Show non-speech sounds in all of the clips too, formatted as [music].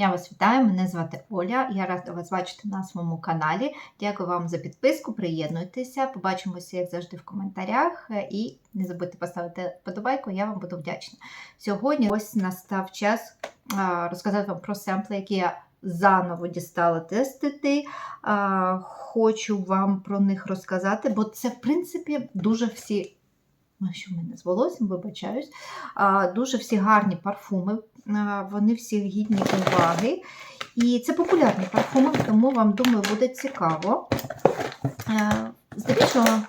Я вас вітаю, мене звати Оля. Я рада вас бачити на своєму каналі. Дякую вам за підписку. Приєднуйтеся, побачимося, як завжди, в коментарях. І не забудьте поставити подобайку, я вам буду вдячна. Сьогодні ось настав час розказати вам про семпли, які я заново дістала тестити. Хочу вам про них розказати, бо це, в принципі, дуже всі. Ну, що в мене з волоссям, вибачаюсь. А, Дуже всі гарні парфуми, вони всі гідні уваги. І це популярні парфуми, тому вам, думаю, буде цікаво. Здебільшого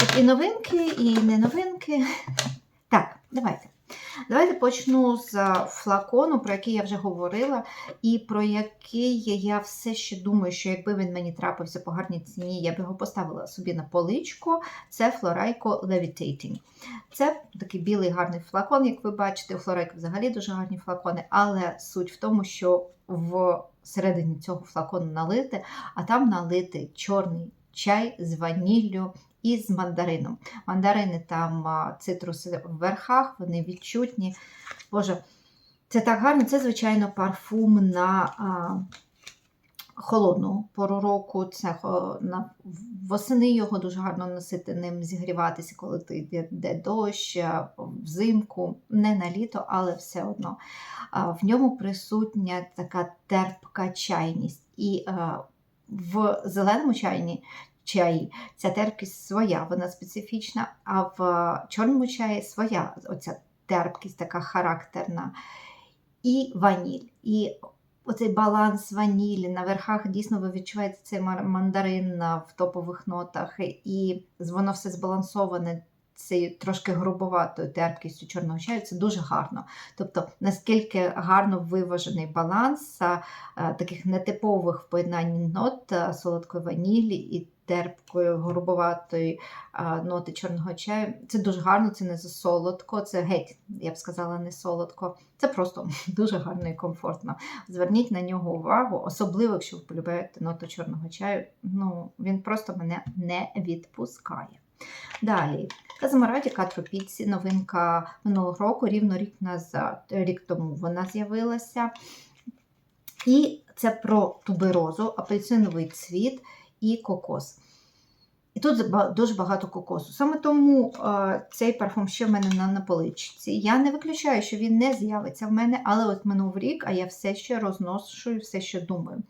тут і новинки, і не новинки. Так, давайте. Давайте почну з флакону, про який я вже говорила, і про який я все ще думаю, що якби він мені трапився по гарній ціні, я б його поставила собі на поличку. Це Floraico Levitating. Це такий білий гарний флакон, як ви бачите, у Floraico взагалі дуже гарні флакони, але суть в тому, що в середині цього флакону налити, а там налити чорний чай з ваніллю і з мандарином. Мандарини там цитруси в верхах, вони відчутні. Боже, це так гарно, це, звичайно, парфум на а, холодну пору року. Це на восени його дуже гарно носити, ним зігріватися, коли ти йде дощ, взимку, не на літо, але все одно. А, в ньому присутня така терпка чайність. І а, в зеленому чайні чаї. Ця терпкість своя, вона специфічна, а в чорному чаї своя оця терпкість така характерна. І ваніль. І оцей баланс ванілі. На верхах дійсно ви відчуваєте цей мандарин в топових нотах, і воно все збалансоване. Цією трошки грубоватою терпкістю чорного чаю, це дуже гарно. Тобто, наскільки гарно виважений баланс а, таких нетипових в поєднанні нот солодкої ванілі і терпкої, грубоватої ноти чорного чаю. Це дуже гарно, це не солодко, це геть, я б сказала, не солодко. Це просто [laughs] дуже гарно і комфортно. Зверніть на нього увагу, особливо, якщо ви полюбляєте ноту чорного чаю. Ну, Він просто мене не відпускає. Далі, Казамараді Катропіці, новинка минулого року, рівно рік назад, рік тому вона з'явилася. І це про туберозу, апельсиновий цвіт і кокос. І тут дуже багато кокосу. Саме тому цей парфум ще в мене на, на поличці. Я не виключаю, що він не з'явиться в мене, але от минув рік, а я все ще розношую, все ще думаю.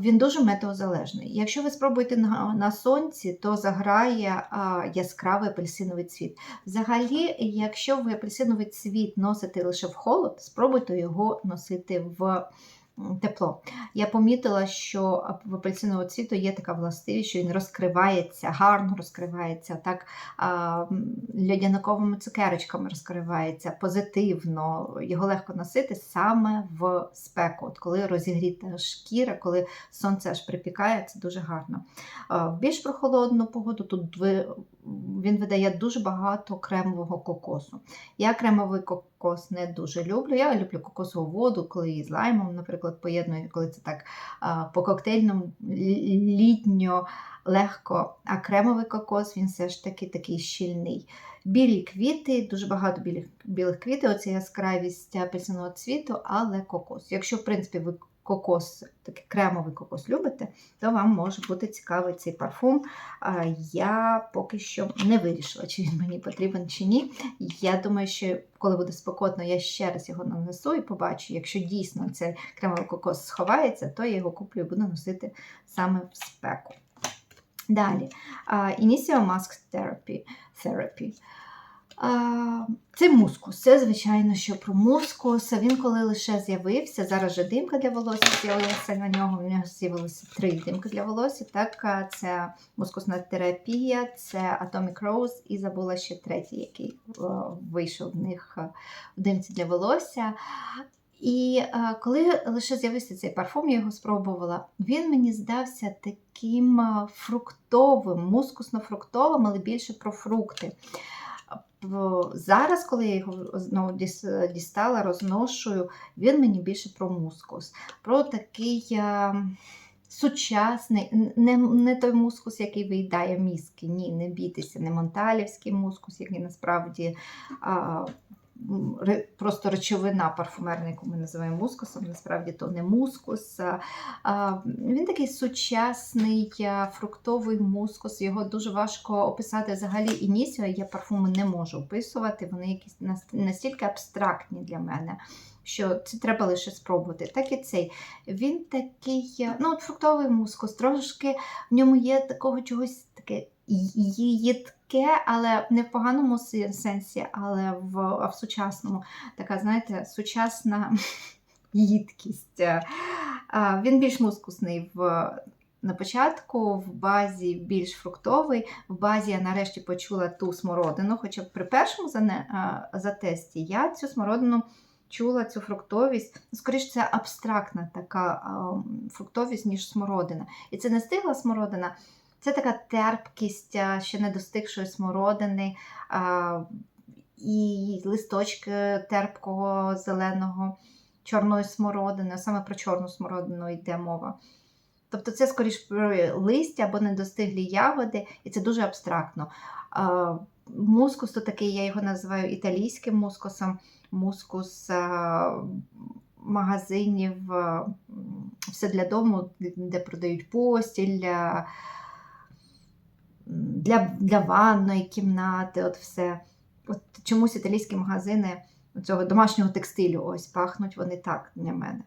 Він дуже метеозалежний. Якщо ви спробуєте на на сонці, то заграє а, яскравий апельсиновий цвіт. Взагалі, якщо ви апельсиновий цвіт носите лише в холод, спробуйте його носити в тепло. Я помітила, що в апельсинового цвіту є така властивість, що він розкривається, гарно розкривається, так льодяниковими цукерочками розкривається позитивно, його легко носити саме в спеку, От коли розігріта шкіра, коли сонце аж припікає, це дуже гарно. В більш прохолодну погоду тут він видає дуже багато кремового кокосу. Я кремовий кокос не дуже люблю. Я люблю кокосову воду, коли її з лаймом, наприклад, поєдную, коли це так по коктейльному літньо легко. А кремовий кокос він все ж таки такий щільний. Білі квіти, дуже багато білих білих квітів, оце яскравість апельсинового цвіту, але кокос. Якщо, в принципі, ви кокос, такий кремовий кокос любите, то вам може бути цікавий цей парфум. Я поки що не вирішила, чи він мені потрібен чи ні. Я думаю, що коли буде спекотно, я ще раз його нанесу і побачу, якщо дійсно цей кремовий кокос сховається, то я його куплю і буду носити саме в спеку. Далі, Initial Mask Therapy. Therapy. Це мускус. Це, звичайно, що про мускус. Він коли лише з'явився, зараз же димка для волосся з'явилася на нього. У нього з'явилося три димки для волосся. Так, Це мускусна терапія, це Atomic Rose і забула ще третій, який вийшов в них в димці для волосся. І коли лише з'явився цей парфум, я його спробувала, він мені здався таким фруктовим, мускусно-фруктовим, але більше про фрукти. Зараз, коли я його знову дістала, розношую, він мені більше про мускус, про такий а, сучасний, не не той мускус, який виїдає мізки. Ні, не бійтеся, не монталівський мускус, який насправді а, просто речовина парфумерна, яку ми називаємо мускусом. Насправді то не мускус. Він такий сучасний фруктовий мускус. Його дуже важко описати взагалі інісіо. Я парфуми не можу описувати. Вони якісь настільки абстрактні для мене. Що це треба лише спробувати. Так і цей. Він такий, ну, от фруктовий мускус, трошки в ньому є такого чогось таке їдке, але не в поганому сенсі, але в, в сучасному. Така, знаєте, сучасна їдкість. Він більш мускусний в. На початку в базі більш фруктовий, в базі я нарешті почула ту смородину, хоча при першому затесті я цю смородину чула, цю фруктовість. Скоріше, це абстрактна така фруктовість, ніж смородина. І це не стигла смородина, це така терпкість ще не достигшої смородини, і листочки терпкого, зеленого, чорної смородини, саме про чорну смородину йде мова. Тобто це скоріш про листя або недостиглі ягоди, і це дуже абстрактно. Мускус то такий, я його називаю італійським мускусом, мускус а, магазинів, а, все для дому, де продають постіль, для, для ванної кімнати, от все. От чомусь італійські магазини цього домашнього текстилю ось пахнуть вони так для мене.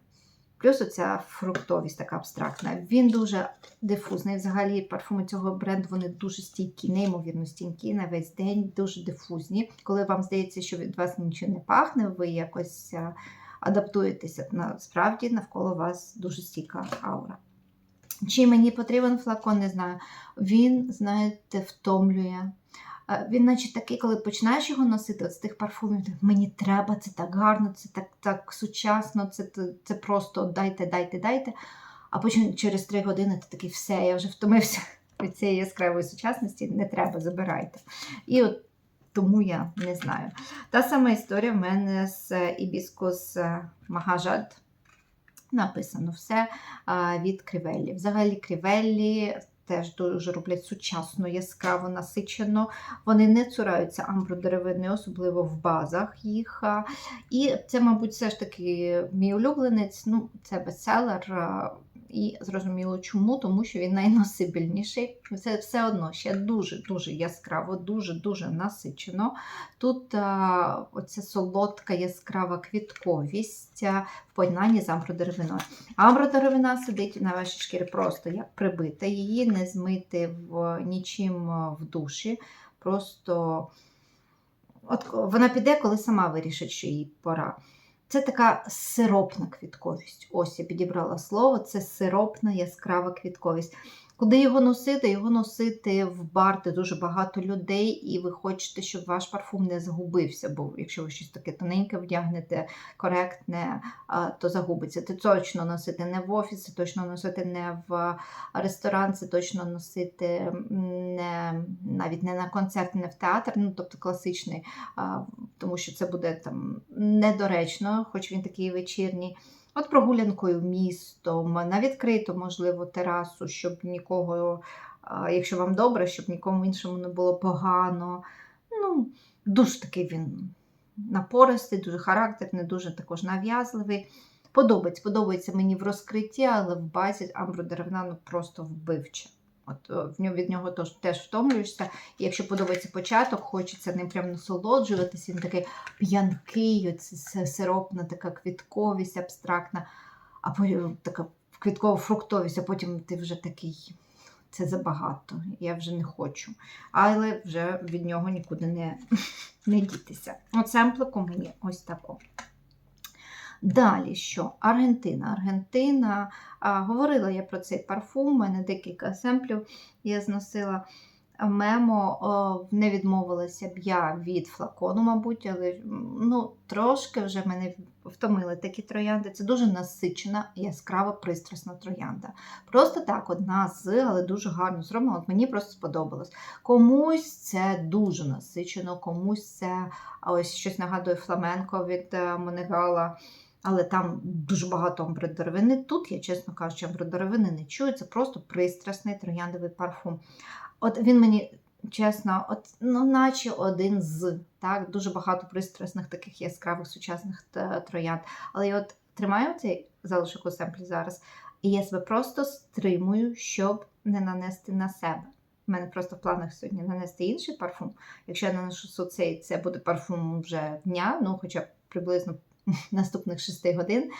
Плюс оця фруктовість така абстрактна. Він дуже дифузний. Взагалі, парфуми цього бренду вони дуже стійкі, неймовірно стійкі на весь день, дуже дифузні. Коли вам здається, що від вас нічого не пахне, ви якось адаптуєтеся. Насправді навколо вас дуже стійка аура. Чи мені потрібен флакон, не знаю. Він, знаєте, втомлює. Е, Він, наче такий, коли починаєш його носити, з тих парфумів, мені треба, це так гарно, це так, так сучасно, це, це, просто дайте, дайте, дайте. А потім через три години ти такий, все, я вже втомився [laughs] від цієї яскравої сучасності, не треба, забирайте. І от тому я не знаю. Та сама історія в мене з Ібіскус Магажад. Написано все від Крівеллі. Взагалі, Крівеллі теж дуже роблять сучасно, яскраво, насичено. Вони не цураються амбродеревини, особливо в базах їх. І це, мабуть, все ж таки мій улюбленець. Ну, це бестселер. І зрозуміло чому, тому що він найносибельніший. Це все одно ще дуже-дуже яскраво, дуже-дуже насичено. Тут а, оця солодка яскрава квітковість поєднанні з амбродеревиною. Амбродеревина сидить на вашій шкірі просто як прибита, її не змити в нічим в душі. Просто от вона піде, коли сама вирішить, що їй пора. Це така сиропна квітковість. Ось я підібрала слово, це сиропна яскрава квітковість. Куди його носити? Його носити в бар, де дуже багато людей, і ви хочете, щоб ваш парфум не загубився. Бо якщо ви щось таке тоненьке вдягнете, коректне, то загубиться. Це точно носити не в офіс, це точно носити не в ресторан, це точно носити не, навіть не на концерт, не в театр, ну тобто класичний, тому що це буде там недоречно, хоч він такий вечірній. От прогулянкою містом, на відкриту, можливо, терасу, щоб нікого, якщо вам добре, щоб нікому іншому не було погано. Ну, дуже такий він напористий, дуже характерний, дуже також нав'язливий. Подобається, подобається мені в розкритті, але в базі амбродеревна ну, просто вбивча. От нього від нього теж, теж втомлюєшся. І якщо подобається початок, хочеться ним прям насолоджуватися. Він такий п'янкий, сиропна така квітковість абстрактна, а потім така квіткова фруктовість, а потім ти вже такий. Це забагато, я вже не хочу. Але вже від нього нікуди не, [laughs] не дітися. От семплику мені ось тако. Далі що? Аргентина. Аргентина. А, говорила я про цей парфум, у мене декілька семплів я зносила. Мемо о, не відмовилася б я від флакону, мабуть, але ну, трошки вже мене втомили такі троянди. Це дуже насичена, яскрава, пристрасна троянда. Просто так, одна з, але дуже гарно зроблена. От мені просто сподобалось. Комусь це дуже насичено, комусь це ось щось нагадує фламенко від е, Монегала. Але там дуже багато амбродеревини. Тут я, чесно кажучи, амбродеревини не чую. Це просто пристрасний трояндовий парфум. От він мені чесно, от, ну, наче один з. Так? Дуже багато пристрасних таких яскравих сучасних троянд. Але я от тримаю цей залишок у семплі зараз, і я себе просто стримую, щоб не нанести на себе. У мене просто в планах сьогодні нанести інший парфум. Якщо я наношу цей, це буде парфум вже дня, ну хоча б приблизно [laughs] наступних 6 годин.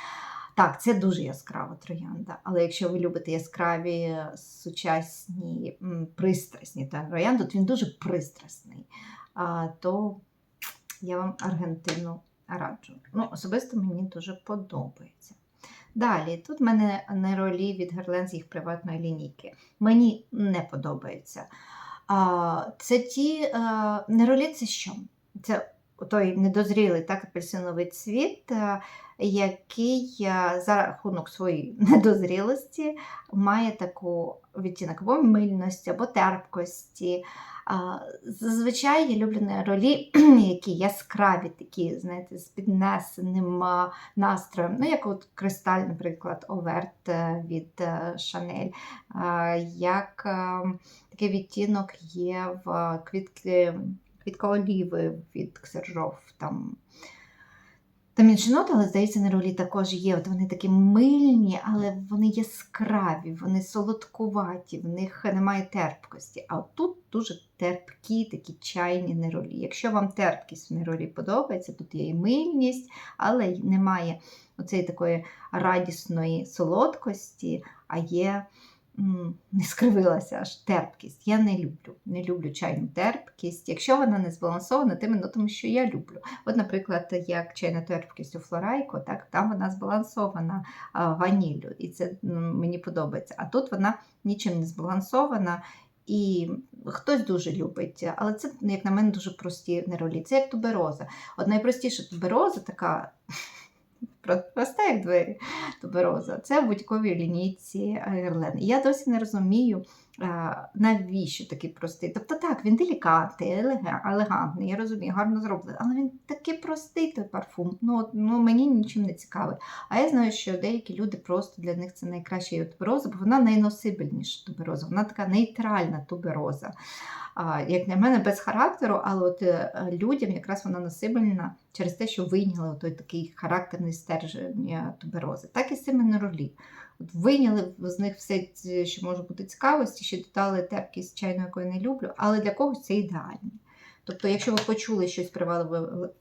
Так, це дуже яскрава троянда. Але якщо ви любите яскраві, сучасні, пристрасні троянди, то він дуже пристрасний, то я вам Аргентину раджу. Ну, особисто мені дуже подобається. Далі, тут в мене нейролі від Герлен з їх приватної лінійки. Мені не подобається. Це ті а, нейролі це що? Це той недозрілий так, апельсиновий цвіт, який за рахунок своєї [laughs] недозрілості має таку відтінок або мильності, або терпкості. Зазвичай я люблю нейролі, [clears throat] які яскраві, такі, знаєте, з піднесеним настроєм. Ну, як от кристаль, наприклад, Оверт е, від Шанель, як е, такий відтінок є в квітки, квітка оліви від Ксержов. Там. Там інші але здається, на ролі також є. От вони такі мильні, але вони яскраві, вони солодкуваті, в них немає терпкості. А тут дуже терпкі, такі чайні неролі. Якщо вам терпкість в неролі подобається, тут є і мильність, але немає оцеї такої радісної солодкості, а є. Не скривилася аж терпкість. Я не люблю. Не люблю чайну терпкість. Якщо вона не збалансована, тим ну, тому що я люблю. От, наприклад, як чайна терпкість у Флорайко, так, там вона збалансована ваніллю, і це мені подобається. А тут вона нічим не збалансована. І хтось дуже любить, але це, як на мене, дуже прості нейролі. Це як тубероза. От найпростіша тубероза, така проста, як двері тубероза, це в будь-якій лінійці Герлен. Я досі не розумію, навіщо такий простий. Тобто так, він делікатний, елегантний, я розумію, гарно зроблений, але він такий простий той парфум. Ну, от, ну мені нічим не цікавий. А я знаю, що деякі люди просто для них це найкраща тубероза, бо вона найносибельніша тубероза, вона така нейтральна тубероза. А, як на мене, без характеру, але от е, людям якраз вона носибельна через те, що вийняли той такий характерний стержень е, туберози. Так і з цими неролі. От вийняли з них все, ці, що може бути цікавості, ще додали терпкість чайну, яку я не люблю, але для когось це ідеально. Тобто, якщо ви почули щось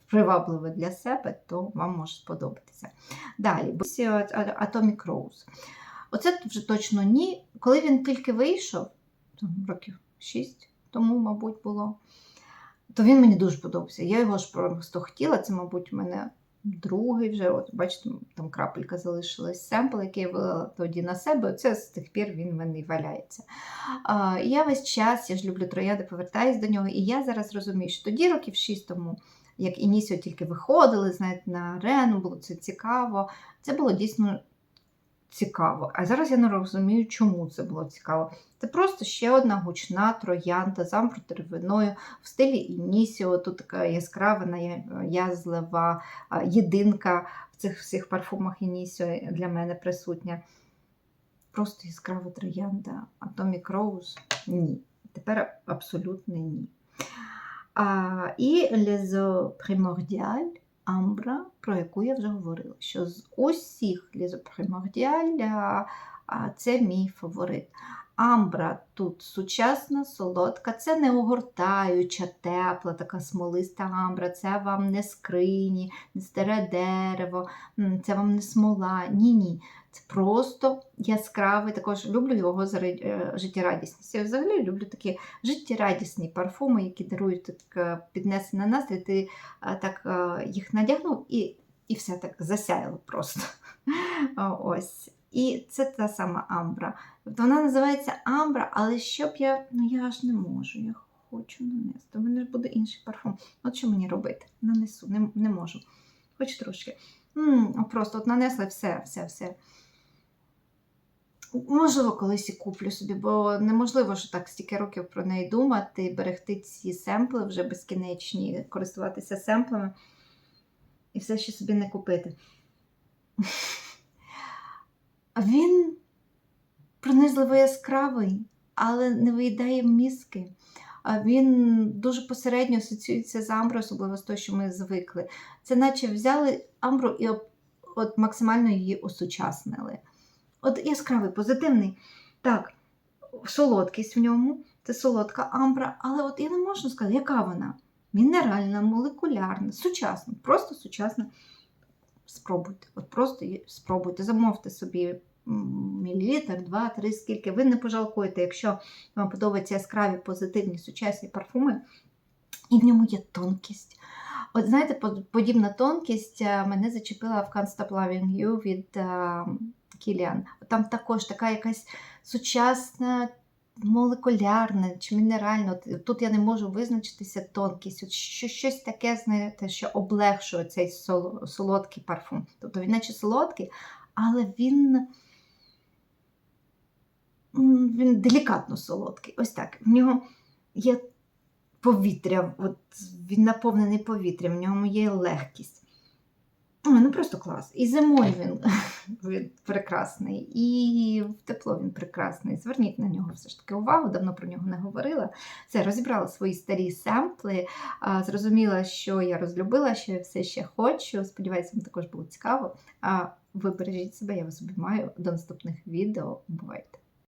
привабливе, для себе, то вам може сподобатися. Далі, е, Atomic Rose. Оце вже точно ні. Коли він тільки вийшов, років 6 тому, мабуть, було, то він мені дуже подобався. Я його ж просто хотіла. Це, мабуть, мене другий вже. От, бачите, там крапелька залишилась семпл, який я вилила тоді на себе. Оце з тих пір він в мене валяється. А, я весь час, я ж люблю трояди, повертаюсь до нього. І я зараз розумію, що тоді, років 6 тому, як Інісіо тільки виходили, знаєте, на арену, було це цікаво. Це було дійсно цікаво. А зараз я не розумію, чому це було цікаво. Це просто ще одна гучна троянда з амфродеревиною в стилі Інісіо. Тут така яскрава, наязлива єдинка в цих всіх парфумах Інісіо для мене присутня. Просто яскрава троянда. Atomic Rose – ні. Тепер абсолютно ні. А, і Les Primordial Амбра, про яку я вже говорила, що з усіх лізопримордіаль це мій фаворит. Амбра тут сучасна, солодка, це не огортаюча, тепла, така смолиста амбра, це вам не скрині, не старе дерево, це вам не смола. Ні-ні. Це просто яскравий. Також люблю його за е, життєрадісність. Я взагалі люблю такі життєрадісні парфуми, які дарують так е, піднесений настрій. Ти е, так їх надягнув і, і все так засяяло просто. [laughs] Ось. І це та сама амбра. Вона називається амбра, але щоб я. Ну я аж не можу. Я хочу нанести. У мене ж буде інший парфум. От що мені робити? Нанесу, не, не можу. Хоч трошки. м просто от нанесла все, все, все. Можливо, колись і куплю собі, бо неможливо ж так стільки років про неї думати, берегти ці семпли вже безкінечні, користуватися семплами і все ще собі не купити. [laughs] Він пронизливо яскравий, але не виїдає мізки. він дуже посередньо асоціюється з амброю, особливо з того, що ми звикли. Це наче взяли амбру і от максимально її осучаснили. От яскравий, позитивний. Так, солодкість в ньому, це солодка амбра, але от я не можу сказати, яка вона? Мінеральна, молекулярна, сучасна, просто сучасна. Спробуйте, от просто спробуйте, замовте собі мілілітр, два, три, скільки. Ви не пожалкуєте, якщо вам подобаються яскраві, позитивні, сучасні парфуми, і в ньому є тонкість. От знаєте, подібна тонкість е, мене зачепила в Can't Loving You від е, Кіліан. Там також така якась сучасна, молекулярна чи мінеральна. Тут я не можу визначитися тонкість. Що, щось таке, знаєте, що облегшує цей солодкий парфум. Тобто він наче солодкий, але він. Він делікатно солодкий. Ось так. В нього є повітря, от він наповнений повітрям, в ньому є легкість. Ой, ну просто клас. І зимою він, [laughs] він прекрасний, і в тепло він прекрасний. Зверніть на нього все ж таки увагу, давно про нього не говорила. Все, розібрала свої старі семпли, а, зрозуміла, що я розлюбила, що я все ще хочу. Сподіваюся, вам також було цікаво. А ви бережіть себе, я вас обіймаю. До наступних відео. Бувайте!